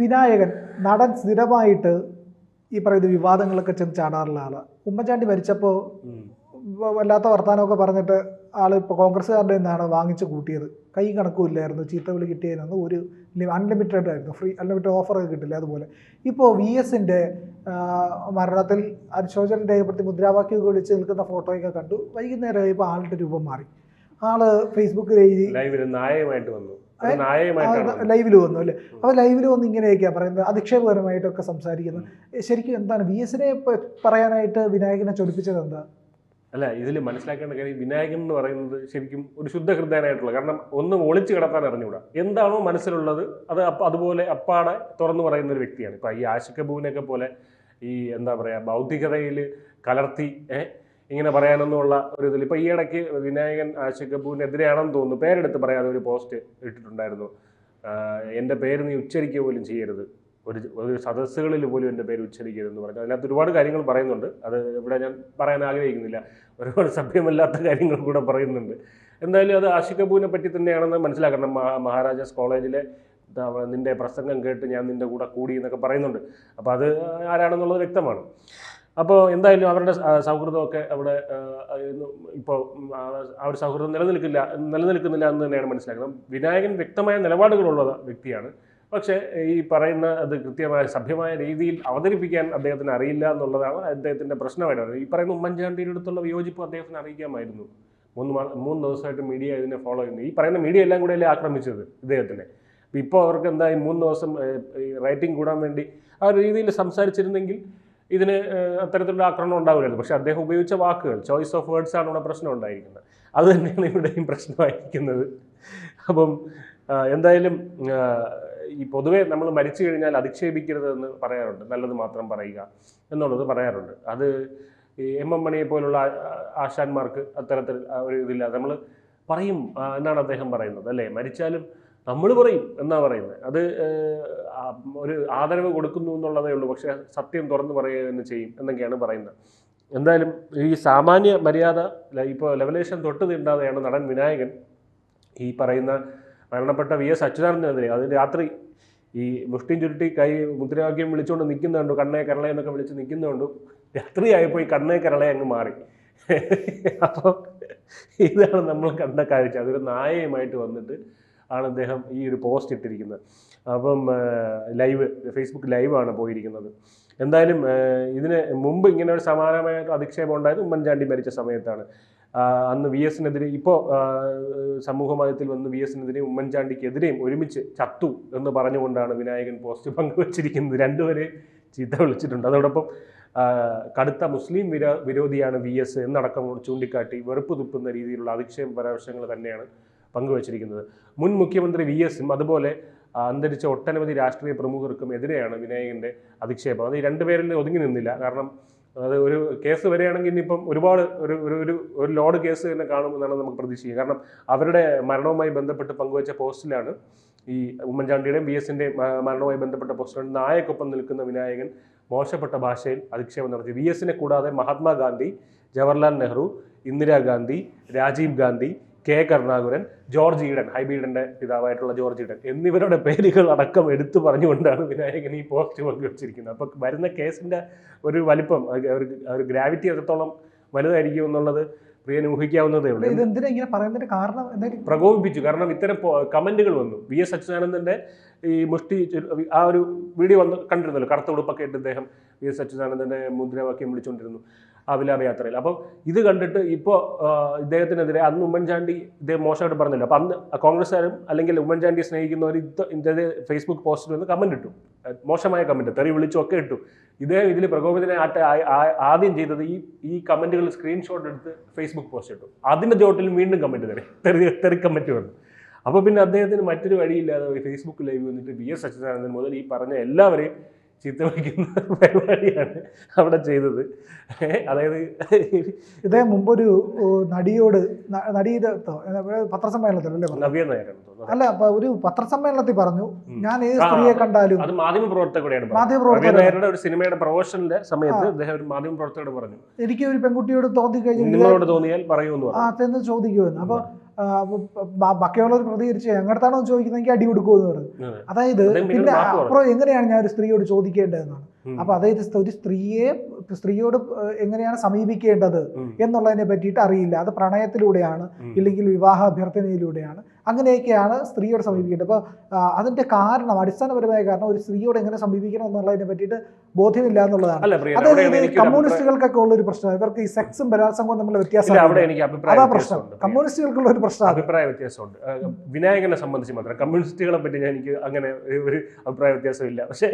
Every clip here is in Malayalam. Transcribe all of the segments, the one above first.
വിനായകൻ നടൻ സ്ഥിരമായിട്ട് ഈ പറയുന്ന വിവാദങ്ങളൊക്കെ ചെന്ന് ചാടാറുള്ള ആൾ. ഉമ്മൻചാണ്ടി മരിച്ചപ്പോൾ വല്ലാത്ത വർത്തമാനമൊക്കെ പറഞ്ഞിട്ട് ആൾ ഇപ്പോൾ കോൺഗ്രസ്സുകാരുടെ നിന്നാണ് വാങ്ങിച്ച് കൂട്ടിയത്. കൈ കണക്കുമില്ലായിരുന്നു ചീത്ത വിളി കിട്ടിയതിനൊന്നും ഒരു അൺലിമിറ്റഡ് ആയിരുന്നു ഫ്രീ അൺലിമിറ്റഡ് ഓഫറൊക്കെ കിട്ടില്ല അതുപോലെ. ഇപ്പോൾ വി എസിന്റെ മരണത്തിൽ അനുശോചനം രേഖപ്പെടുത്തി മുദ്രാവാക്യമൊക്കെ വിളിച്ച് നിൽക്കുന്ന ഫോട്ടോയൊക്കെ കണ്ടു. വൈകുന്നേരം ആയപ്പോൾ ആളുടെ രൂപം മാറി. ആൾ ഫേസ്ബുക്കിൽ എഴുതി ലൈവിൽ നായകമായിട്ട് വന്നു. ലൈവിൽ വന്നു അല്ലേ? അപ്പോൾ ലൈവിൽ വന്ന് ഇങ്ങനെയൊക്കെയാണ് പറയുന്നത്? അധിക്ഷേപകരമായിട്ടൊക്കെ സംസാരിക്കുന്നത് ശരിക്കും എന്താണ്? വി എസിനെ പറയാനായിട്ട് വിനായകനെ ചൊടിപ്പിച്ചത് എന്താ? അല്ല ഇതിൽ മനസ്സിലാക്കേണ്ട കാര്യം വിനായകൻ എന്ന് പറയുന്നത് ശരിക്കും ഒരു ശുദ്ധ ഹൃദയനായിട്ടുള്ള കാരണം ഒന്നും ഒളിച്ചു കിടത്താൻ അറിഞ്ഞുകൂടാ. എന്താണോ മനസ്സിലുള്ളത് അത് അതുപോലെ അപ്പാടെ തുറന്നു പറയുന്ന ഒരു വ്യക്തിയാണ്. ഇപ്പൊ ഈ ആഷിഖ് കപൂറിനെയൊക്കെ പോലെ ഈ എന്താ പറയാ ഭൗതികതയിൽ കലർത്തി ഏഹ്? ഇങ്ങനെ പറയാനൊന്നുമുള്ള ഒരു ഇതിൽ ഇപ്പൊ ഈ ഇടയ്ക്ക് വിനായകൻ ആഷിഖ് കപൂറിനെതിരെയാണെന്ന് തോന്നുന്നു. പേരെടുത്ത് പറയാതെ ഒരു പോസ്റ്റ് ഇട്ടിട്ടുണ്ടായിരുന്നു. എന്റെ പേര് നീ ഉച്ചരിക്കുക പോലും ചെയ്യരുത്. ഒരു ഒരു സദസ്സുകളിൽ പോലും എന്റെ പേര് ഉച്ചരിക്കരുതെന്ന് പറഞ്ഞു. അതിനകത്ത് ഒരുപാട് കാര്യങ്ങൾ പറയുന്നുണ്ട്. അത് ഇവിടെ ഞാൻ പറയാൻ ആഗ്രഹിക്കുന്നില്ല. ഒരുപാട് സഭ്യമല്ലാത്ത കാര്യങ്ങൾ കൂടെ പറയുന്നുണ്ട്. എന്തായാലും അത് ആഷിഖ് കപൂറിനെ പറ്റി തന്നെയാണെന്ന് മനസ്സിലാക്കണം. മഹാ- മഹാരാജാസ് കോളേജിലെ നിന്റെ പ്രസംഗം കേട്ട് ഞാൻ നിന്റെ കൂടെ കൂടി എന്നൊക്കെ പറയുന്നുണ്ട്. അപ്പോൾ അത് ആരാണെന്നുള്ളത് വ്യക്തമാണ്. അപ്പോൾ എന്തായാലും അവരുടെ സൗഹൃദമൊക്കെ അവിടെ ഇപ്പോൾ ഒരു സൗഹൃദം നിലനിൽക്കില്ല നിലനിൽക്കുന്നില്ല എന്ന് തന്നെയാണ് മനസ്സിലാക്കുന്നത്. വിനായകൻ വ്യക്തമായ നിലപാടുകളുള്ള വ്യക്തിയാണ്. പക്ഷേ ഈ പറയുന്ന അത് കൃത്യമായ സഭ്യമായ രീതിയിൽ അവതരിപ്പിക്കാൻ അദ്ദേഹത്തിന് അറിയില്ല എന്നുള്ളതാണ് അദ്ദേഹത്തിന്റെ പ്രശ്നമായിട്ട് ഈ പറയുന്ന ഉമ്മൻചാണ്ടിയുടെ അടുത്തുള്ള വിയോജിപ്പ് അദ്ദേഹത്തിന് അറിയിക്കാമായിരുന്നു. മൂന്ന് മൂന്ന് ദിവസമായിട്ട് മീഡിയ ഇതിനെ ഫോളോ ചെയ്യുന്നു. ഈ പറയുന്ന മീഡിയ എല്ലാം കൂടെ അല്ലേ ആക്രമിച്ചത് ഇദ്ദേഹത്തിനെ. ഇപ്പോൾ അവർക്ക് എന്താ ഈ മൂന്ന് ദിവസം റേറ്റിംഗ് കൂടാൻ വേണ്ടി ആ രീതിയിൽ സംസാരിച്ചിരുന്നെങ്കിൽ ഇതിന് അത്തരത്തിലുള്ള ആക്രമണം ഉണ്ടാവില്ലായിരുന്നു പക്ഷേ അദ്ദേഹം ഉപയോഗിച്ച വാക്കുകൾ ചോയ്സ് ഓഫ് വേർഡ്സ് ആണ് ഇവിടെ പ്രശ്നം ഉണ്ടായിരിക്കുന്നത്. അത് തന്നെയാണ് ഇവിടെയും പ്രശ്നമായിരിക്കുന്നത്. അപ്പം എന്തായാലും ഈ പൊതുവേ നമ്മൾ മരിച്ചു കഴിഞ്ഞാൽ അധിക്ഷേപിക്കരുത് എന്ന് പറയാറുണ്ട്. നല്ലത് മാത്രം പറയുക എന്നുള്ളത് പറയാറുണ്ട്. അത് ഈ എം എം മണിയെ പോലുള്ള ആശാന്മാർക്ക് അത്തരത്തിൽ ഒരു ഇതില്ല നമ്മൾ പറയും എന്നാണ് അദ്ദേഹം പറയുന്നത് അല്ലേ? മരിച്ചാലും നമ്മൾ പറയും എന്നാ പറയുന്നത് അത് ഒരു ആദരവ് കൊടുക്കുന്നു എന്നുള്ളതേ ഉള്ളൂ. പക്ഷേ സത്യം തുറന്നു പറയുക തന്നെ ചെയ്യും എന്നൊക്കെയാണ് പറയുന്നത്. എന്തായാലും ഈ സാമാന്യ മര്യാദ ഇപ്പോൾ ലെവലേഷൻ തൊട്ട് തീണ്ടാതെയാണ് നടൻ വിനായകൻ ഈ പറയുന്ന മരണപ്പെട്ട വി എസ് അച്യുതാനന്ദനെതിരെ. അത് രാത്രി ഈ മുഷ്ടിയും ചുരുട്ടി കൈ മുദ്രാവാക്യം വിളിച്ചുകൊണ്ട് നിൽക്കുന്നുണ്ട് കണ്ണേ കരളെ എന്നൊക്കെ വിളിച്ച് നിൽക്കുന്നുണ്ട് രാത്രിയായപ്പോൾ ഈ കണ്ണേ കരളെ അങ്ങ് മാറി. അപ്പോൾ ഇതാണ് നമ്മൾ കണ്ട കാഴ്ച. അതൊരു നായയുമായിട്ട് വന്നിട്ട് ആണ് അദ്ദേഹം ഈ ഒരു പോസ്റ്റ് ഇട്ടിരിക്കുന്നത്. അപ്പം ലൈവ് ഫേസ്ബുക്ക് ലൈവാണ് പോയിരിക്കുന്നത്. എന്തായാലും ഇതിന് മുമ്പ് ഇങ്ങനെ ഒരു സമാനമായ അധിക്ഷേപം ഉണ്ടായത് ഉമ്മൻചാണ്ടി മരിച്ച സമയത്താണ്. അന്ന് വി എസിനെതിരെ ഇപ്പോൾ സമൂഹ മാധ്യമത്തിൽ വന്ന് വി എസിനെതിരെയും ഉമ്മൻചാണ്ടിക്കെതിരെയും ഒരുമിച്ച് ചത്തു എന്ന് പറഞ്ഞുകൊണ്ടാണ് വിനായകൻ പോസ്റ്റ് പങ്കുവച്ചിരിക്കുന്നത്. രണ്ടുപേരെ ചീത്ത വിളിച്ചിട്ടുണ്ട്. അതോടൊപ്പം കടുത്ത മുസ്ലിം വിരോ വിരോധിയാണ് വി എസ് എന്നടക്കം ചൂണ്ടിക്കാട്ടി വെറുപ്പ് തുപ്പുന്ന രീതിയിലുള്ള അധിക്ഷേപ പരാമർശങ്ങൾ തന്നെയാണ് പങ്കുവച്ചിരിക്കുന്നത്. മുൻ മുഖ്യമന്ത്രി വി എസും അതുപോലെ അന്തരിച്ച ഒട്ടനവധി രാഷ്ട്രീയ പ്രമുഖർക്കും എതിരെയാണ് വിനായകന്റെ അധിക്ഷേപം. അത് ഈ രണ്ടുപേരിൽ ഒതുങ്ങി നിന്നില്ല. കാരണം അത് ഒരു കേസ് വരികയാണെങ്കിൽ ഇനിയിപ്പം ഒരുപാട് ഒരു ഒരു ഒരു ഒരു ലോഡ് കേസ് തന്നെ കാണുമെന്നാണ് നമുക്ക് പ്രതീക്ഷിക്കുക. കാരണം അവരുടെ മരണവുമായി ബന്ധപ്പെട്ട് പങ്കുവച്ച പോസ്റ്റിലാണ് ഈ ഉമ്മൻചാണ്ടിയുടെയും ബി എസിന്റെയും മരണവുമായി ബന്ധപ്പെട്ട പോസ്റ്റിലാണ് നായക്കൊപ്പം നിൽക്കുന്ന വിനായകൻ മോശപ്പെട്ട ഭാഷയിൽ അധിക്ഷേപം നടത്തി. വി എസിനെ കൂടാതെ Mahatma Gandhi Jawaharlal Nehru Indira Gandhi Rajiv Gandhi K Karunakaran George Eden ഹൈബീഡന്റെ പിതാവായിട്ടുള്ള ജോർജ് ഈഡൻ എന്നിവരുടെ പേരുകൾ അടക്കം എടുത്തു പറഞ്ഞുകൊണ്ടാണ് വിനായകൻ ഈ പോസ്റ്റ് പങ്കുവച്ചിരിക്കുന്നത്. അപ്പോൾ വരുന്ന കേസിന്റെ ഒരു വലിപ്പം ഒരു ഗ്രാവിറ്റി എത്രത്തോളം വലുതായിരിക്കും എന്നുള്ളത് പ്രിയന് ഊഹിക്കാവുന്നതേ ഉള്ളൂ. ഇങ്ങനെ പറയുന്നതിന്റെ കാരണം പ്രകോപിപ്പിച്ചു. കാരണം ഇത്തരം കമന്റുകൾ വന്നു. വി എസ് അച്യുതാനന്ദന്റെ ഈ മുഷ്ടി ആ ഒരു വീഡിയോ വന്ന് കണ്ടിരുന്നല്ലോ കറുത്ത ഉടുപ്പൊക്കെ ഇട്ട് അദ്ദേഹം വി എസ് അച്യുതാനന്ദന്റെ മുദ്രാവാക്യം വിളിച്ചുകൊണ്ടിരുന്നു. ആ വിലാപയാത്രയിൽ അപ്പം ഇത് കണ്ടിട്ട് ഇപ്പോൾ ഇദ്ദേഹത്തിനെതിരെ അന്ന് ഉമ്മൻചാണ്ടി ഇദ്ദേഹം മോശമായിട്ട് പറഞ്ഞില്ല. അപ്പം അന്ന് കോൺഗ്രസ്സുകാരും അല്ലെങ്കിൽ ഉമ്മൻചാണ്ടിയെ സ്നേഹിക്കുന്നവർ ഇത് ഇതിന്റെ ഫേസ്ബുക്ക് പോസ്റ്റിൽ നിന്ന് കമന്റ് ഇട്ടു. മോശമായ കമന്റ് തെറി വിളിച്ചൊക്കെ ഇട്ടു. ഇദ്ദേഹം ഇതിൽ പ്രകോപിതനെ ആട്ടെ ആദ്യം ചെയ്തത് ഈ ഈ കമന്റുകൾ സ്ക്രീൻഷോട്ട് എടുത്ത് ഫേസ്ബുക്ക് പോസ്റ്റ് ഇട്ടു. അതിന്റെ ചോട്ടിൽ വീണ്ടും കമന്റ് തെറി തെറി തെറി കമന്റ് വന്നു. അപ്പോൾ പിന്നെ അദ്ദേഹത്തിന് മറ്റൊരു വഴിയില്ലാതെ ഫേസ്ബുക്ക് ലൈവ് വന്നിട്ട് വി എസ് അച്യുതാനന്ദൻ മുതൽ ഈ പറഞ്ഞ എല്ലാവരെയും ചീത്ത വിളിക്കുന്ന പരിപാടിയാണ് അവിടെ ചെയ്തത്. അതായത് ഇദ്ദേഹം മുമ്പൊരു നടിയോട് നടിയോ നടിയുടെ ത്തോ, പത്രസമ്മേളനത്തിലല്ലേ നവ്യ നായരാണ് അല്ല അപ്പൊ ഒരു പത്രസമ്മേളനത്തിൽ പറഞ്ഞു ഞാൻ ഏത് സ്ത്രീയെ കണ്ടാലും അത് മാധ്യമ പ്രവർത്തകരുടെയാണ് പറഞ്ഞത്. മാധ്യമപ്രവർത്തകർ നവ്യ ഒരു സിനിമയുടെ പ്രൊമോഷന്റെ സമയത്ത് അദ്ദേഹം ഒരു മാധ്യമ പ്രവർത്തകരോട് പറഞ്ഞു. എനിക്ക് ഒരു പെൺകുട്ടിയോട് തോന്നി കഴിഞ്ഞു നിങ്ങളോട് തോന്നിയാൽ പറയുമെന്ന് ചോദിക്കുമെന്ന്. അപ്പൊ ബാക്കിയുള്ളവർ പ്രതികരിച്ച് എങ്ങടത്താണോ ചോദിക്കുന്നതെങ്കിൽ അടി കൊടുക്കുമെന്ന് പറഞ്ഞു അതെ. അതായത് പിന്നെ അപ്പുറം എങ്ങനെയാണ് ഞാൻ ഒരു സ്ത്രീയോട് ചോദിക്കേണ്ടതെന്നാണ്. അപ്പൊ അതായത് ഒരു സ്ത്രീയെ സ്ത്രീയോട് എങ്ങനെയാണ് സമീപിക്കേണ്ടത് എന്നുള്ളതിനെ പറ്റിയിട്ട് അറിയില്ല അത് പ്രണയത്തിലൂടെയാണ്. ഇല്ലെങ്കിൽ വിവാഹ അഭ്യർത്ഥനയിലൂടെയാണ് അങ്ങനെയൊക്കെയാണ് സ്ത്രീയോട് സമീപിക്കേണ്ടത്. അപ്പോൾ അതിന്റെ കാരണം അടിസ്ഥാനപരമായ കാരണം ഒരു സ്ത്രീയോട് എങ്ങനെ സമീപിക്കണം എന്നുള്ളതിനെ പറ്റിയിട്ട് ബോധ്യമില്ല എന്നുള്ളതാണ്. അതായത് കമ്മ്യൂണിസ്റ്റുകൾക്കൊക്കെ ഉള്ള ഒരു പ്രശ്നം. ഇവർക്ക് ഈ സെക്സും ബലാത്സംഗവും തമ്മിലുള്ള വ്യത്യാസം അവിടെ എനിക്ക് അഭിപ്രായ അതാ പ്രശ്നം. കമ്മ്യൂണിസ്റ്റുകൾക്കുള്ള ഒരു പ്രശ്നം അഭിപ്രായ വ്യത്യാസമുണ്ട്. വിനായകനെ സംബന്ധിച്ച് മാത്രം. കമ്മ്യൂണിസ്റ്റുകളെ പറ്റി ഞാൻ എനിക്ക് അങ്ങനെ ഒരു- അഭിപ്രായ വ്യത്യാസമില്ല പക്ഷേ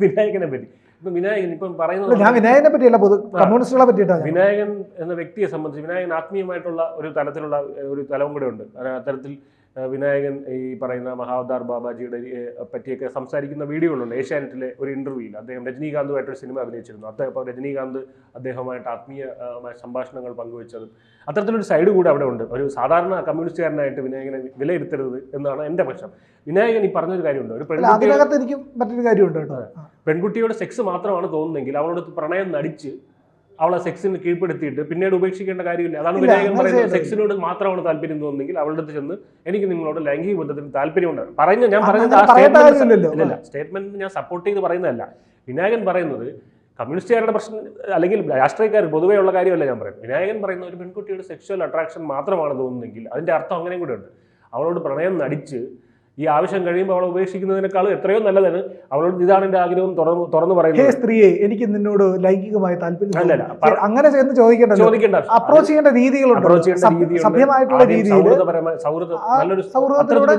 വിനായകനെ പറ്റി. ഇപ്പം വിനായകൻ ഇപ്പം പറയുന്നത് ഞാൻ വിനായകനെ പറ്റിയല്ല പൊതു കമ്മ്യൂണിസ്റ്റുകളെ പറ്റിയിട്ടാണ് വിനായകൻ എന്ന വ്യക്തിയെ സംബന്ധിച്ച് വിനായകൻ ആത്മീയമായിട്ടുള്ള ഒരു തലത്തിലുള്ള ഒരു തലവും കൂടെ ഉണ്ട്. അത് അത്തരത്തിൽ വിനായകൻ ഈ പറയുന്ന മഹാവതാർ ബാബാജിയുടെ പറ്റിയൊക്കെ സംസാരിക്കുന്ന വീഡിയോകളുണ്ട്. ഏഷ്യാനെറ്റിലെ ഒരു ഇന്റർവ്യൂവിൽ അദ്ദേഹം രജനീകാന്തുമായിട്ടൊരു സിനിമ അഭിനയിച്ചിരുന്നു. അദ്ദേഹം അപ്പോൾ രജനീകാന്ത് അദ്ദേഹമായിട്ട് ആത്മീയ സംഭാഷണങ്ങൾ പങ്കുവച്ചതും അത്തരത്തിലൊരു സൈഡ് കൂടെ അവിടെ ഉണ്ട്. ഒരു സാധാരണ കമ്മ്യൂണിസ്റ്റുകാരനായിട്ട് വിനായകനെ വിലയിരുത്തരുത് എന്നാണ് എന്റെ പക്ഷം വിനായകൻ ഈ പറഞ്ഞൊരു കാര്യമുണ്ട്. ഒരു പെൺകുട്ടി മറ്റൊരു കാര്യമുണ്ട്. പെൺകുട്ടിയോട് സെക്സ് മാത്രമാണ് തോന്നുന്നതെങ്കിൽ അവളോട് പ്രണയം നടിച്ച് അവളെ സെക്സിന് കീഴ്പ്പെടുത്തിയിട്ട് പിന്നീട് ഉപേക്ഷിക്കേണ്ട കാര്യമില്ല. അതാണ് വിനായകൻ പറയുന്നത്. സെക്സിനോട് മാത്രമാണ് താല്പര്യം തോന്നുന്നെങ്കിൽ അവളുടെ അടുത്ത് ചെന്ന് എനിക്ക് നിങ്ങളോട് ലൈംഗിക ബന്ധത്തിന് താല്പര്യമുണ്ട് പറഞ്ഞു ഞാൻ പറയുന്നത് ആ സ്റ്റേറ്റ്മെന്റ് സ്റ്റേറ്റ്മെന്റ് ഞാൻ സപ്പോർട്ട് ചെയ്ത് പറയുന്നതല്ല. വിനായകൻ പറയുന്നത് കമ്മ്യൂണിസ്റ്റുകാരുടെ പ്രശ്നം അല്ലെങ്കിൽ രാഷ്ട്രീയക്കാർ പൊതുവേ ഉള്ള കാര്യമല്ല ഞാൻ പറയും വിനായകൻ പറയുന്ന ഒരു പെൺകുട്ടിയുടെ സെക്ഷൽ അട്രാക്ഷൻ മാത്രമാണ് തോന്നുന്നെങ്കിൽ അതിന്റെ അർത്ഥം അങ്ങനെയും കൂടെ ഉണ്ട്. അവളോട് പ്രണയം നടിച്ച് ഈ ആവശ്യം കഴിയുമ്പോൾ അവളെ ഉപേക്ഷിക്കുന്നതിനേക്കാളും എത്രയോ നല്ലതാണ്. അവളോട് ഇതാണ് എന്റെ ആഗ്രഹം തുറന്നു തുറന്നു ഹേ പറയുന്നത് സ്ത്രീയെ എനിക്ക് നിന്നോട് ലൈംഗികമായ താല്പര്യം അല്ലല്ല. അങ്ങനെ ചെന്ന് ചോദിക്കേണ്ട ചോദിക്കേണ്ട അപ്രോച്ച് ചെയ്യേണ്ട രീതികളുണ്ട്. അപ്രോച്ച് ചെയ്യേണ്ട സഭ്യമായിട്ടുള്ള രീതിയിൽ സൗഹൃദത്തിലൂടെ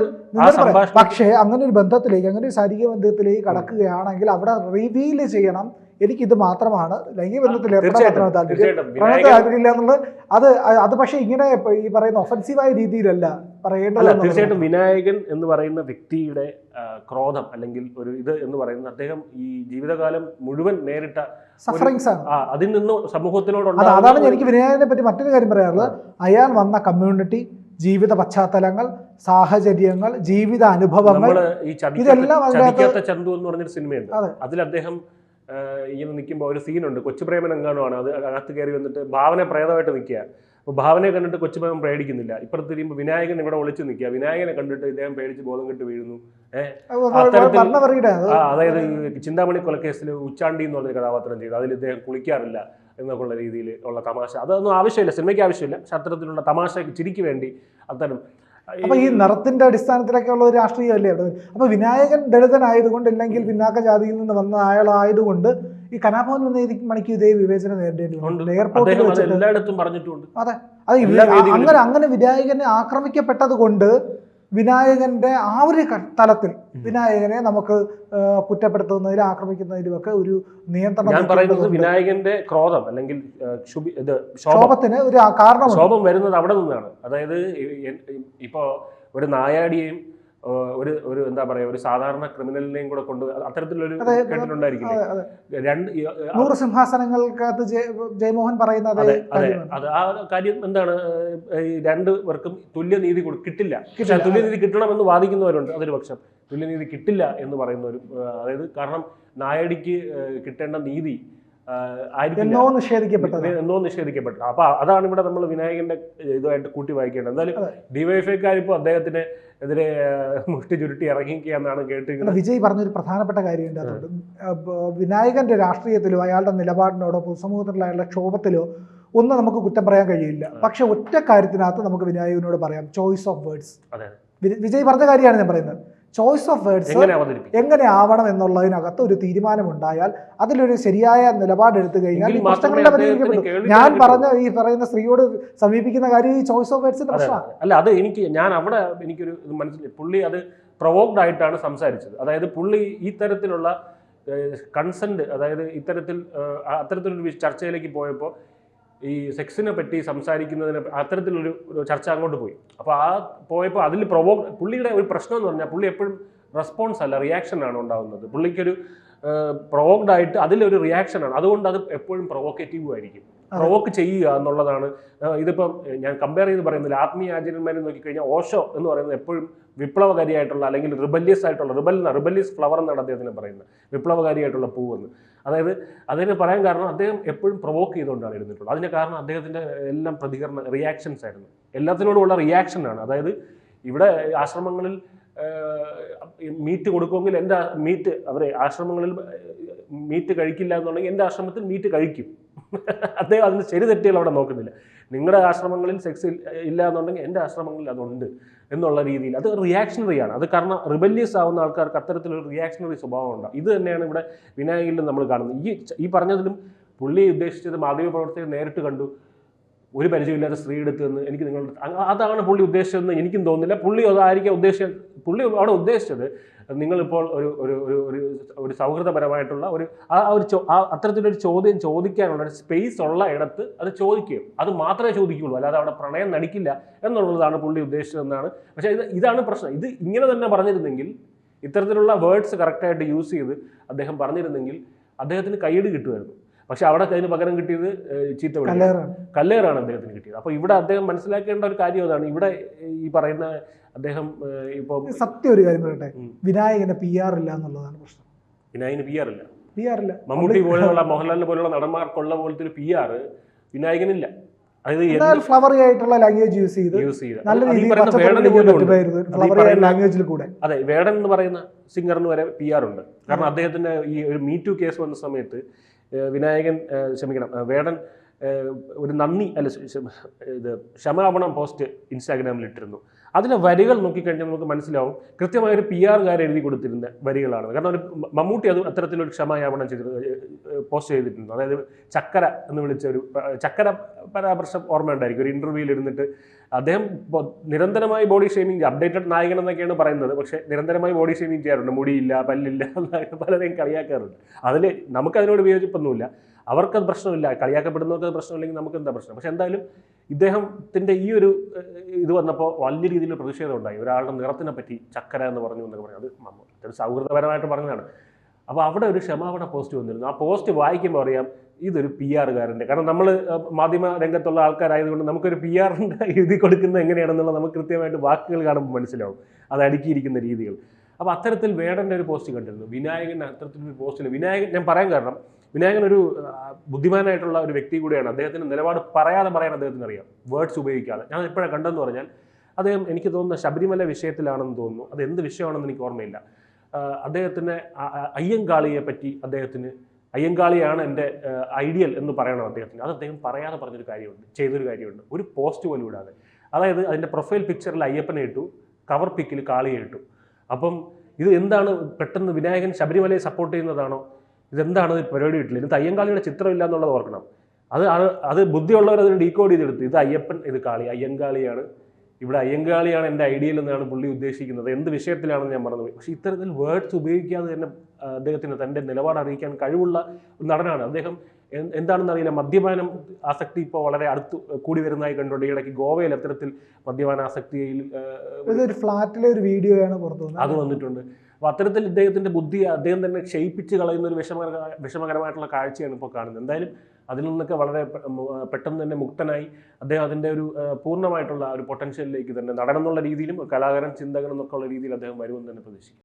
പക്ഷേ അങ്ങനെ ഒരു ബന്ധത്തിലേക്ക് അങ്ങനെ ഒരു ശാരീരിക ബന്ധത്തിലേക്ക് കടക്കുകയാണെങ്കിൽ അവിടെ റിവീൽ ചെയ്യണം. എനിക്ക് ഇത് മാത്രമാണ് ലൈംഗിക ബന്ധത്തിൽ ഏർപ്പെടാൻ താല്പര്യം താല്പര്യമില്ല എന്നുള്ളത് അത് അത് പക്ഷേ ഇങ്ങനെ ഈ പറയുന്ന ഒഫൻസീവായ രീതിയിലല്ല പറയേണ്ടത് തീർച്ചയായിട്ടും വിനായകൻ എന്ന് പറയുന്ന വ്യക്തിയുടെ ക്രോധം അല്ലെങ്കിൽ ഒരു ഇത് എന്ന് പറയുന്നത് അദ്ദേഹം ഈ ജീവിതകാലം മുഴുവൻ നേരിട്ട സഫറിങ്സ് ആണ്. അതിൽ നിന്ന് സമൂഹത്തിനോടുള്ള അതാണ് എനിക്ക് വിനായകനെ പറ്റി മറ്റൊരു കാര്യം പറയാറുള്ളത് അയാൾ വന്ന കമ്മ്യൂണിറ്റി ജീവിത പശ്ചാത്തലങ്ങൾ സാഹചര്യങ്ങൾ ജീവിത അനുഭവങ്ങൾ ഇതെല്ലാം ചന്തു എന്ന് പറഞ്ഞൊരു സിനിമയുണ്ട്. അതെ. അതിൽ അദ്ദേഹം ഇങ്ങനെ നിൽക്കുമ്പോൾ ഒരു സീനുണ്ട് കൊച്ചുപ്രേമൻ എങ്ങാനുമാണ് അത് അകത്ത് കയറി വന്നിട്ട് ഭാവന പ്രേതമായിട്ട് നിൽക്കുക അപ്പോൾ ഭാവനയെ കണ്ടിട്ട് കൊച്ചുപ്രേമൻ പ്രേടിക്കുന്നില്ല ഇപ്പുറത്ത് തിരിയുമ്പോൾ വിനായകൻ ഇവിടെ ഒളിച്ചു നിൽക്കുക വിനായകനെ കണ്ടിട്ട് ഇദ്ദേഹം പേടിച്ച് ബോധം കെട്ട് വീഴുന്നു. അത്തരത്തിൽ- അതായത് ചിന്താമണി കൊലക്കേസിൽ ഉച്ചാണ്ടി എന്ന് പറഞ്ഞൊരു കഥാപാത്രം ചെയ്തു. അതിൽ ഇദ്ദേഹം കുളിക്കാറില്ല എന്നൊക്കെയുള്ള രീതിയിൽ ഉള്ള തമാശ. അതൊന്നും ആവശ്യമില്ല. സിനിമയ്ക്ക് ആവശ്യമില്ല. പക്ഷെ അത്തരത്തിലുള്ള തമാശ ചിരിക്ക് വേണ്ടി അത്തരം അപ്പൊ ഈ നിറത്തിന്റെ അടിസ്ഥാനത്തിലൊക്കെ ഉള്ള ഒരു രാഷ്ട്രീയമല്ലേ അവിടെ? അപ്പൊ വിനായകൻ ദളിതനായതുകൊണ്ട് ഇല്ലെങ്കിൽ പിന്നാക്ക ജാതിയിൽ നിന്ന് വന്ന അയാളായതുകൊണ്ട് ഈ കലാഭവൻ എന്ന ഈ മണിക്ക് ഇതേ വിവേചനം നേരിടേണ്ടി. വന്നു. എയർപോർട്ടിൽ അത് വെച്ചിട്ട്. എല്ലായിടത്തും പറഞ്ഞിട്ടുണ്ട്. അത്. വേദികളിലും. അങ്ങനെ അങ്ങനെ വിനായകനെ ആക്രമിക്കപ്പെട്ടത് കൊണ്ട് വിനായകന്റെ ആ ഒരു തലത്തിൽ വിനായകനെ നമുക്ക് കുറ്റപ്പെടുത്തുന്നതിൽ കുറ്റപ്പെടുത്തുന്നതിലും ആക്രമിക്കുന്നതിലും ഒക്കെ ഒരു നിയന്ത്രണം ഞാൻ പറയുന്നത് വിനായകന്റെ ക്രോധം അല്ലെങ്കിൽ ഇത് ശോഭം. ക്ഷോഭത്തിന് ഒരു കാരണം ശോഭം വരുന്നത് അവിടെ നിന്നാണ്. അതായത് ഇപ്പോ ഒരു നായാടിയെയും ഒരു ഒരു എന്താ പറയാ ഒരു സാധാരണ ക്രിമിനലിനെയും കൂടെ കൊണ്ട് അത്തരത്തിലൊരു കേട്ടിട്ടുണ്ടായിരിക്കില്ലേ. രണ്ട് നൂറ് സിംഹാസനങ്ങൾക്കകത്ത് ജയമോഹൻ പറയുന്ന അതേ അതെ അതെ. ആ കാര്യം എന്താണ് ഈ രണ്ട് പേർക്കും തുല്യനീതി കൊടു- കിട്ടില്ല. തുല്യനീതി കിട്ടണമെന്ന് വാദിക്കുന്നവരുണ്ട് അതൊരു പക്ഷം. തുല്യനീതി കിട്ടില്ല എന്ന് പറയുന്നവരും അതായത് കാരണം നായടിക്ക് കിട്ടേണ്ട നീതി എന്നോ നിഷേധിക്കപ്പെട്ടത്. എന്നോ നിഷേധിക്കപ്പെട്ടത്. അപ്പൊ അതാണ് ഇവിടെ നമ്മൾ വിനായകന്റെ ഇതുമായിട്ട് കൂട്ടി വായിക്കേണ്ടത്. എന്തായാലും ഡിവൈഫൈക്കാർ ഇപ്പോൾ അദ്ദേഹത്തിന് എതിരെ മുഷ്ടി ചുരുട്ടി ഇറങ്ങിക്കുകയെന്നാണ് കേട്ടിരിക്കുന്നത്. വിജയ് പറഞ്ഞൊരു പ്രധാനപ്പെട്ട കാര്യമുണ്ട് അതുകൊണ്ട് വിനായകന്റെ രാഷ്ട്രീയത്തിലോ അയാളുടെ നിലപാടിനോടോ പൊതുസമൂഹത്തിലുള്ള അയാളുടെ ക്ഷോഭത്തിലോ ഒന്നും നമുക്ക് കുറ്റം പറയാൻ കഴിയില്ല. പക്ഷെ ഒറ്റ കാര്യത്തിനകത്ത് നമുക്ക് വിനായകനോട് പറയാം. ചോയ്സ് ഓഫ് വേർഡ്സ് അതെ വിജയ് പറഞ്ഞ കാര്യമാണ് ഞാൻ പറയുന്നത്. ചോയ്സ് ഓഫ് വേർഡ്സ് എങ്ങനെ ആവണം എന്നുള്ളതിനകത്ത് ഒരു തീരുമാനമുണ്ടായാൽ അതിലൊരു ശരിയായ നിലപാടെടുത്തു കഴിഞ്ഞാൽ പരിഹരിക്കപ്പെടും ഞാൻ പറഞ്ഞ ഈ പറയുന്ന സ്ത്രീയോട് സമീപിക്കുന്ന കാര്യം ഈ ചോയ്സ് ഓഫ് വേർഡ്സിന്റെ പ്രശ്നമാണ്. അല്ല അത് എനിക്ക് ഞാൻ അവിടെ എനിക്കൊരു ഇത് മനസ്സിലായി. പുള്ളി അത് പ്രൊവോക്ഡ് ആയിട്ടാണ് സംസാരിച്ചത്. അതായത് പുള്ളി ഈ തരത്തിലുള്ള കൺസെന്റ് അതായത് ഇത്തരത്തിൽ അത്തരത്തിലൊരു ചർച്ചയിലേക്ക് പോയപ്പോൾ ഈ സെക്സിനെ പറ്റി സംസാരിക്കുന്നതിന് അത്തരത്തിലൊരു ചർച്ച അങ്ങോട്ട് പോയി. അപ്പോൾ ആ പോയപ്പോൾ അതിൽ പ്രൊവോക്ക് പുള്ളിയുടെ ഒരു പ്രശ്നം എന്ന് പറഞ്ഞാൽ പുള്ളി എപ്പോഴും റെസ്പോൺസ് അല്ല റിയാക്ഷൻ ആണ് ഉണ്ടാകുന്നത് പുള്ളിക്കൊരു പ്രൊവോക്ഡ് ആയിട്ട് അതിലൊരു റിയാക്ഷൻ ആണ്. അതുകൊണ്ട് അത് എപ്പോഴും പ്രൊവോക്കേറ്റീവ് ആയിരിക്കും. പ്രൊവോക്ക് ചെയ്യുക എന്നുള്ളതാണ്. ഇതിപ്പം ഞാൻ കമ്പയർ ചെയ്ത് പറയുന്നില്ല. ആത്മീയ ആചാര്യന്മാരെ നോക്കിക്കഴിഞ്ഞാൽ ഓഷോ എന്ന് പറയുന്നത് എപ്പോഴും വിപ്ലവകാരിയായിട്ടുള്ള അല്ലെങ്കിൽ റിബല്യസ് ആയിട്ടുള്ള റിബൽ റിബല്യസ് ഫ്ലവർ എന്നാണ് അദ്ദേഹത്തിന് പറയുന്നത്. വിപ്ലവകാരിയായിട്ടുള്ള പൂവെന്ന് അതായത് അതിന് പറയാൻ കാരണം അദ്ദേഹം എപ്പോഴും പ്രൊവോക്ക് ചെയ്തുകൊണ്ടാണ് ഇരുന്നിട്ടുള്ളത് അതിന് കാരണം അദ്ദേഹത്തിന്റെ എല്ലാം പ്രതികരണ റിയാക്ഷൻസ് ആയിരുന്നു. എല്ലാത്തിനോടുമുള്ള റിയാക്ഷനാണ് അതായത് ഇവിടെ ആശ്രമങ്ങളിൽ മീറ്റ് കൊടുക്കുമെങ്കിൽ എന്റെ മീറ്റ് അവരെ ആശ്രമങ്ങളിൽ മീറ്റ് കഴിക്കില്ല എന്നുണ്ടെങ്കിൽ എന്റെ ആശ്രമത്തിൽ മീറ്റ് കഴിക്കും. അദ്ദേഹം അതിന് ശരി തെറ്റുകൾ അവിടെ നോക്കുന്നില്ല. നിങ്ങളുടെ ആശ്രമങ്ങളിൽ സെക്സ് ഇല്ല എന്നുണ്ടെങ്കിൽ എന്റെ ആശ്രമങ്ങളിൽ അതുണ്ട് എന്നുള്ള രീതിയിൽ. അത് റിയാക്ഷണറി ആണ്. അത് കാരണം റിബല്യസ് ആവുന്ന ആൾക്കാർക്ക് അത്തരത്തിലൊരു റിയാക്ഷണറി സ്വഭാവം ഉണ്ടാവും ഇത് തന്നെയാണ് ഇവിടെ വിനായകരിലും നമ്മൾ കാണുന്നത്. ഈ ഈ പറഞ്ഞതിലും പുള്ളി ഉദ്ദേശിച്ചത് മാധ്യമ പ്രവർത്തകർ നേരിട്ട് കണ്ടു. ഒരു പരിചയമില്ലാത്ത സ്ത്രീ എടുത്തു എന്ന് എനിക്ക് നിങ്ങളുടെ അതാണ് പുള്ളി ഉദ്ദേശിച്ചതെന്ന് എനിക്കും തോന്നുന്നില്ല. പുള്ളി അതായിരിക്കും ഉദ്ദേശം പുള്ളി അവിടെ ഉദ്ദേശിച്ചത് നിങ്ങളിപ്പോൾ ഒരു ഒരു ഒരു ഒരു ഒരു സൗഹൃദപരമായിട്ടുള്ള ഒരു ആ ഒരു ആ അത്തരത്തിലൊരു ചോദ്യം ചോദിക്കാനുള്ള ഒരു സ്പേസ് ഉള്ള ഇടത്ത് അത് ചോദിക്കുകയും അത് മാത്രമേ ചോദിക്കുകയുള്ളൂ. അല്ലാതെ അവിടെ പ്രണയം നടിക്കില്ല എന്നുള്ളതാണ് പുള്ളി ഉദ്ദേശിച്ചതെന്നാണ്. പക്ഷേ ഇത് ഇതാണ് പ്രശ്നം. ഇത് ഇങ്ങനെ തന്നെ പറഞ്ഞിരുന്നെങ്കിൽ ഇത്തരത്തിലുള്ള വേർഡ്സ് കറക്റ്റായിട്ട് യൂസ് ചെയ്ത് അദ്ദേഹം പറഞ്ഞിരുന്നെങ്കിൽ അദ്ദേഹത്തിന് കൈയ്യടി കിട്ടുമായിരുന്നു. പക്ഷെ അവിടെ അതിന് പകരം കിട്ടിയത് ചീത്ത കല്ലേറാണ്. അദ്ദേഹത്തിന് കിട്ടിയത്. അപ്പോൾ ഇവിടെ അദ്ദേഹം മനസ്സിലാക്കേണ്ട ഒരു കാര്യം അതാണ്. ഇവിടെ ഈ പറയുന്ന അദ്ദേഹം ഇപ്പൊ സത്യ ഒരു കാര്യം പറയട്ടെ. വിനായകന് പി ആർ ഇല്ല എന്നുള്ളതാണ് പ്രശ്നം. വിനായകന് പി ആർ ഇല്ല. പി ആർ ഇല്ല. മമ്മൂട്ടി പോലെയുള്ള മോഹൻലാലിനെ പോലെയുള്ള നടന്മാർക്കുള്ള പോലത്തെ ഒരു പി ആർ വിനായകനില്ല. അതായത് ഫ്ലവറി ആയിട്ടുള്ള ലാംഗ്വേജ് യൂസ് ചെയ്ത് യൂസ് നല്ല രീതിയിൽ അത് ലാംഗ്വേജിൽ കൂടെ. വേടൻ എന്ന് പറയുന്ന സിംഗറിന് വരെ പി ആർ ഉണ്ട്. കാരണം അദ്ദേഹത്തിന്റെ ഈ ഒരു മീ ടു കേസ് വന്ന സമയത്ത് വിനായകൻ ക്ഷമിക്കണം. വേടൻ ഒരു നന്ദി അല്ല ഇത് ക്ഷമാപണം പോസ്റ്റ് ഇൻസ്റ്റാഗ്രാമിൽ ഇട്ടിരുന്നു. അതിലെ വരികൾ നോക്കിക്കഴിഞ്ഞാൽ നമുക്ക് മനസ്സിലാവും. കൃത്യമായ ഒരു പി ആറുകാർ എഴുതി കൊടുത്തിരുന്ന വരികളാണ്. കാരണം ഒരു മമ്മൂട്ടി അത് അത്തരത്തിലൊരു ക്ഷമായാപണം ചെയ്ത് പോസ്റ്റ് ചെയ്തിട്ടുണ്ട് അതായത് ചക്കര എന്ന് വിളിച്ച ഒരു ചക്കര പരാമർശം ഓർമ്മയുണ്ടായിരിക്കും. ഒരു ഇന്റർവ്യൂവിൽ ഇരുന്നിട്ട് അദ്ദേഹം നിരന്തരമായി ബോഡി ഷേമിങ് അപ്ഡേറ്റഡ് നായകൻ എന്നൊക്കെയാണ് പറയുന്നത്. പക്ഷേ നിരന്തരമായി ബോഡി ഷേമിങ് ചെയ്യാറുണ്ട്. മുടിയില്ല പല്ലില്ല എന്നൊക്കെ പലരെയും കളിയാക്കാറുണ്ട്. അതിൽ നമുക്കതിനോട് വിയോജിപ്പൊന്നുമില്ല. അവർക്കത് പ്രശ്നമില്ല കളിയാക്കപ്പെടുന്നവർക്ക് അത് പ്രശ്നമില്ലെങ്കിൽ നമുക്ക് എന്താ പ്രശ്നം? പക്ഷെ എന്തായാലും ഇദ്ദേഹത്തിന്റെ ഈ ഒരു ഇത് വന്നപ്പോൾ വലിയ രീതിയിൽ പ്രതിഷേധം ഉണ്ടായി. ഒരാളുടെ നിറത്തിനെ പറ്റി ചക്കര എന്ന് പറഞ്ഞു എന്നൊക്കെ പറഞ്ഞു. അത് മമ്മൂട്ടി സൗഹൃദപരമായിട്ട് പറഞ്ഞതാണ്. അപ്പോൾ അവിടെ ഒരു ക്ഷമാപണ പോസ്റ്റ് വന്നിരുന്നു. ആ പോസ്റ്റ് വായിക്കുമ്പോൾ അറിയാം ഇതൊരു പി ആറുകാരന്റെ കാരണം നമ്മൾ മാധ്യമ രംഗത്തുള്ള ആൾക്കാരായതുകൊണ്ട് നമുക്കൊരു പി ആറിന്റെ എഴുതി കൊടുക്കുന്നത് എങ്ങനെയാണെന്നുള്ള നമുക്ക് കൃത്യമായിട്ട് വാക്കുകൾ കാണുമ്പോൾ മനസ്സിലാവും. അത് അടുക്കിയിരിക്കുന്ന രീതികൾ. അപ്പോൾ അത്തരത്തിൽ വേടന്റെ ഒരു പോസ്റ്റ് കണ്ടിരുന്നു. വിനായകൻ അത്തരത്തിലൊരു പോസ്റ്റിൽ. വിനായകൻ ഞാൻ പറയാൻ കാരണം വിനായകൻ ഒരു ബുദ്ധിമാനായിട്ടുള്ള ഒരു വ്യക്തി കൂടിയാണ്. അദ്ദേഹത്തിന് നിലപാട് പറയാതെ പറയാൻ അദ്ദേഹത്തിന് അറിയാം. വേർഡ്സ് ഉപയോഗിക്കാതെ. ഞാൻ എപ്പോഴാണ് കണ്ടെന്ന് പറഞ്ഞാൽ അദ്ദേഹം എനിക്ക് തോന്നുന്ന ശബരിമല വിഷയത്തിലാണെന്ന് തോന്നുന്നു. അത് എന്ത് വിഷയമാണെന്ന് എനിക്ക് ഓർമ്മയില്ല. അദ്ദേഹത്തിന് അയ്യങ്കാളിയെ പറ്റി അദ്ദേഹത്തിന് അയ്യങ്കാളിയാണ് എന്റെ ഐഡിയൽ എന്ന് പറയണം അദ്ദേഹത്തിന്. അത് അദ്ദേഹം പറയാതെ പറഞ്ഞൊരു കാര്യമുണ്ട് ചെയ്തൊരു കാര്യമുണ്ട്. ഒരു പോസ്റ്റ് പോലും ഇടാതെ. അതായത് അതിന്റെ പ്രൊഫൈൽ പിക്ചറിൽ അയ്യപ്പനെ ഇട്ടു കവർ പിക്കിൽ കാളിയെ ഇട്ടു. അപ്പം ഇത് എന്താണ് പെട്ടെന്ന് വിനായകൻ ശബരിമലയെ സപ്പോർട്ട് ചെയ്യുന്നതാണോ? ഇതെന്താണ് ഇത് പരിപാടി ഇട്ടില്ല ഇത് അയ്യങ്കാളിയുടെ ചിത്രമില്ല എന്നുള്ളത് ഓർക്കണം. അത് അത് ബുദ്ധിയുള്ളവർ അതിന് ഡീകോഡ് ചെയ്തെടുത്ത്. ഇത് അയ്യപ്പൻ ഇത് കാളി അയ്യങ്കാളിയാണ്. ഇവിടെ അയ്യങ്കാളിയാണ് എന്റെ ഐഡിയൽ എന്നാണ് പുള്ളി ഉദ്ദേശിക്കുന്നത്. എന്ത് വിഷയത്തിലാണെന്ന് ഞാൻ പറഞ്ഞത് പക്ഷേ ഇത്തരത്തിൽ വേർഡ്സ് ഉപയോഗിക്കാതെ തന്നെ അദ്ദേഹത്തിന് തന്റെ നിലപാട് അറിയിക്കാൻ കഴിവുള്ള ഒരു നടനാണ്. അദ്ദേഹം എൻ- എന്താണെന്ന് അറിയില്ല. മദ്യപാനം ആസക്തി ഇപ്പോൾ വളരെ അടുത്ത് കൂടി വരുന്നതായി കണ്ടുകൊണ്ട് ഇടയ്ക്ക് ഗോവയിൽ അത്തരത്തിൽ മദ്യപാന ആസക്തിയിൽ ഫ്ലാറ്റിലെ ഒരു വീഡിയോയാണ് പുറത്തു അത് വന്നിട്ടുണ്ട്. അപ്പോൾ അത്തരത്തിൽ ഇദ്ദേഹത്തിന്റെ ബുദ്ധി അദ്ദേഹം തന്നെ ക്ഷയിപ്പിച്ച് കളയുന്ന ഒരു വിഷമകര വിഷമകരമായിട്ടുള്ള കാഴ്ചയാണ് ഇപ്പോൾ കാണുന്നത്. എന്തായാലും അതിൽ നിന്നൊക്കെ വളരെ പെട്ടെന്ന് തന്നെ മുക്തനായി അദ്ദേഹം അതിന്റെ ഒരു പൂർണമായിട്ടുള്ള ഒരു പൊട്ടൻഷ്യലിലേക്ക് തന്നെ നടനെന്നുള്ള രീതിയിലും കലാകാരൻ ചിന്തകൻ എന്നൊക്കെ ഉള്ള രീതിയിൽ അദ്ദേഹം വരുമെന്ന് തന്നെ പ്രതീക്ഷിക്കും